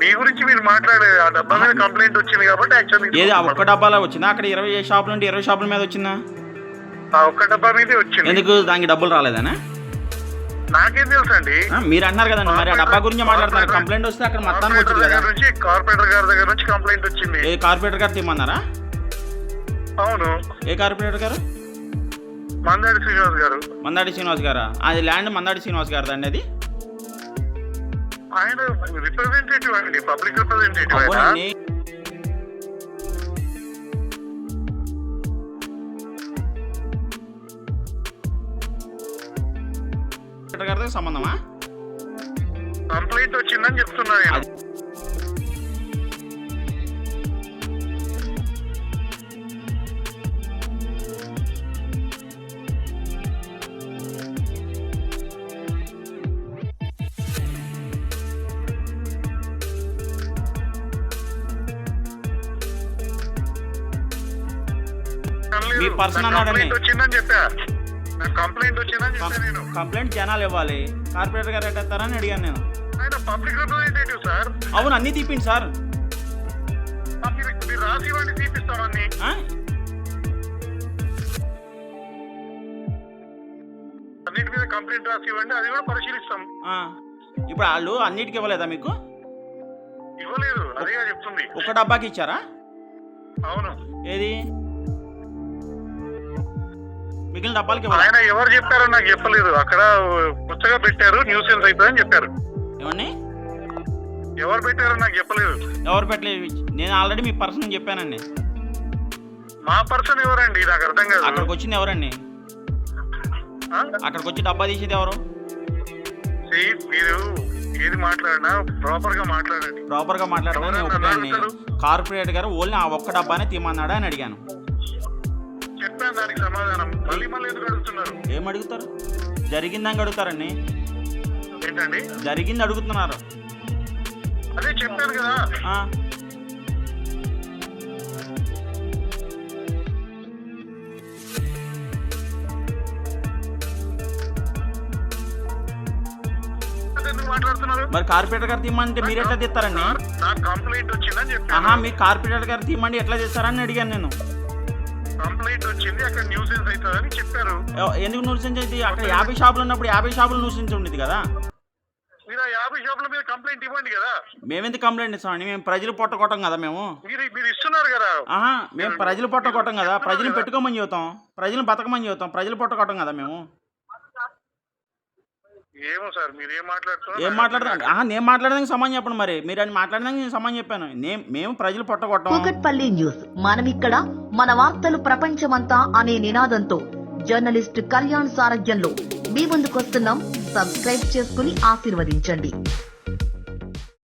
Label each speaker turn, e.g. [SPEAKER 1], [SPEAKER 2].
[SPEAKER 1] మీ గురించి మీరు మాట్లాడే ఆ డబ్బా మీద కంప్లైంట్ వచ్చింది కాబట్టి యాక్చువల్లీ
[SPEAKER 2] ఏది? ఆ ఒక్క డబ్బాలో వచ్చిందా? అక్కడ ఇరవై షాపుల నుండి ఇరవై షాపుల మీద వచ్చిందా?
[SPEAKER 1] ఆ ఒక్క డబ్బా మీదే వచ్చింది.
[SPEAKER 2] ఎందుకు దానికి డబ్బులు రాలేదనా?
[SPEAKER 1] నాకేం తెలుసు అండి
[SPEAKER 2] ఆ, మీరు అన్నారు కదండి మరి ఆ డబ్బా గురించి మాట్లాడుతున్నారు. కంప్లైంట్ వస్తే అక్కడ మొత్తానికి
[SPEAKER 1] కార్పొరేటర్
[SPEAKER 2] వచ్చింది కదా.
[SPEAKER 1] దగ్గర నుంచి కార్పొరేటర్ గారి దగ్గర నుంచి కంప్లైంట్ వచ్చింది.
[SPEAKER 2] ఏ కార్పొరేటర్ గారు తీమన్నారా
[SPEAKER 1] అవును.
[SPEAKER 2] ఏ కార్పొరేటర్ గారు?
[SPEAKER 1] మందాడి శ్రీనివాస్ గారు.
[SPEAKER 2] మందాడి శ్రీనివాస్ గారా? అది ల్యాండ్ మందాడి శ్రీనివాస్ గారు అండి అది?
[SPEAKER 1] ఆయన రిప్రజెంటేటివ్ అండి పబ్లిక్ రిప్రజెంటేటివ్ ఆయన.
[SPEAKER 2] గారితో సంబంధమా?
[SPEAKER 1] కంప్లైంట్ వచ్చిందని చెప్తున్నా
[SPEAKER 2] మీ అన్నాడని.
[SPEAKER 1] కంప్లైంట్ వచ్చిందని చెప్పా. నాకు కంప్లైంట్ వచ్చిందని చెప్పా నేను.
[SPEAKER 2] కంప్లైంట్ జనాలు ఇవ్వాలి. కార్పొరేటర్ గారు ఎట్టేస్తారని అడిగాను నేను.
[SPEAKER 1] ఆయన పబ్లిక్ రిప్రజెంటేటివ్ సార్
[SPEAKER 2] అవును అన్నీ తీపిండి సార్.
[SPEAKER 1] మీరు మీరు రాసి ఇవ్వండి తీపిస్తామని
[SPEAKER 2] ఆ?
[SPEAKER 1] అన్నిటి మీద కంప్లైంట్ రాసి ఇవ్వండి అది కూడా పరిశీలిస్తాం.
[SPEAKER 2] ఆ. ఇప్పుడు వాళ్ళు అన్నిటికి ఇవ్వలేదా మీకు?
[SPEAKER 1] ఇవ్వలేదు అదేగా చెప్తుంది.
[SPEAKER 2] ఒక డబ్బాకి ఇచ్చారా?
[SPEAKER 1] అవును.
[SPEAKER 2] ఏది? మిగిలిన డబ్బాలకి
[SPEAKER 1] ఆయన ఎవరు చెప్పారో నాకు చెప్పలేదు. అక్కడ కొత్తగా పెట్టారు న్యూస్ సెన్స్ అవుతుందని చెప్పారు.
[SPEAKER 2] ఏమండి?
[SPEAKER 1] ఎవరు పెట్టారో నాకు చెప్పలేదు.
[SPEAKER 2] ఎవరు పెట్టలేదు? నేను ఆల్రెడీ మీ పర్సన్ చెప్పానండి.
[SPEAKER 1] మా పర్సన్ ఎవరండి? నాకు అర్థం కాదు.
[SPEAKER 2] అక్కడికి వచ్చింది ఎవరండి? అక్కడికి వచ్చి డబ్బా తీసేది ఎవరు?
[SPEAKER 1] మీరు ఏది మాట్లాడినా ప్రాపర్గా మాట్లాడండి. ప్రాపర్గా?
[SPEAKER 2] కార్పొరేట్ గారు ఓన్లీ ఆ ఒక్క డబ్బానే తీమన్నాడా అని అడిగాను.
[SPEAKER 1] చెప్పాను దానికి సమాధానం. మళ్ళీ మళ్ళీ ఎందుకు అడుగుతున్నారు?
[SPEAKER 2] ఏం అడుగుతారు? జరిగిందని అడుగుతారండి.
[SPEAKER 1] ఏంటండి?
[SPEAKER 2] జరిగింది అడుగుతున్నారు.
[SPEAKER 1] అదే చెప్పాను కదా.
[SPEAKER 2] ఆ.
[SPEAKER 1] అదే ఎందుకు మాట్లాడుతున్నారు?
[SPEAKER 2] మరి కార్పొరేటర్ గారు తీయమంటే మీరు ఎట్లా తీస్తారండి?
[SPEAKER 1] సార్, నాకు కంప్లైంట్ వచ్చిందని
[SPEAKER 2] ఆహా
[SPEAKER 1] చెప్పాను
[SPEAKER 2] మీ కార్పొరేటర్ గారు తీయమండి ఎట్లా చేస్తారని అడిగాను నేను.
[SPEAKER 1] అక్కడ న్యూసెన్స్ అవుతుందని చెప్పారు.
[SPEAKER 2] ఎందుకు నూరిసించి అయితే? అక్కడ యాభై షాపులు ఉన్నప్పుడు యాభై షాపులు నూరిసించి ఉండేది కదా.
[SPEAKER 1] మీరు యాభై షాపుల మీద కంప్లైంట్ ఇవ్వండి కదా.
[SPEAKER 2] మేమెందుకు కంప్లైంట్ ఇస్తామండి మేము ప్రజలు పొట్టకొట్టం కదా మేము.
[SPEAKER 1] మీరు మీరు ఇస్తున్నారు కదా.
[SPEAKER 2] ఆహా మేము ప్రజలు పొట్టకొట్టం కదా. ప్రజలు పెట్టుకోమని చెబుతాం. ప్రజలు బతకమని చెబుతాం. ప్రజలు పొట్టకొట్టం కదా మేము.
[SPEAKER 1] ఏమో సార్ మీరు ఏం మాట్లాడుతున్నారు
[SPEAKER 2] ఏం మాట్లాడదాం ఆహా నేను మాట్లాడడానికి సమానం చెప్పండి మరి. మీరు అని మాట్లాడడానికి నేను సమానం చెప్పాను. నే- మేము ప్రజలు
[SPEAKER 3] కూకట్పల్లి న్యూస్. మనమిక్కడ మన వార్తలు ప్రపంచమంతా అనే నినాదంతో జర్నలిస్ట్ కళ్యాణ్ సారథ్యంలో మీ ముందుకొస్తున్నాం. సబ్స్క్రైబ్ చేసుకుని ఆశీర్వదించండి.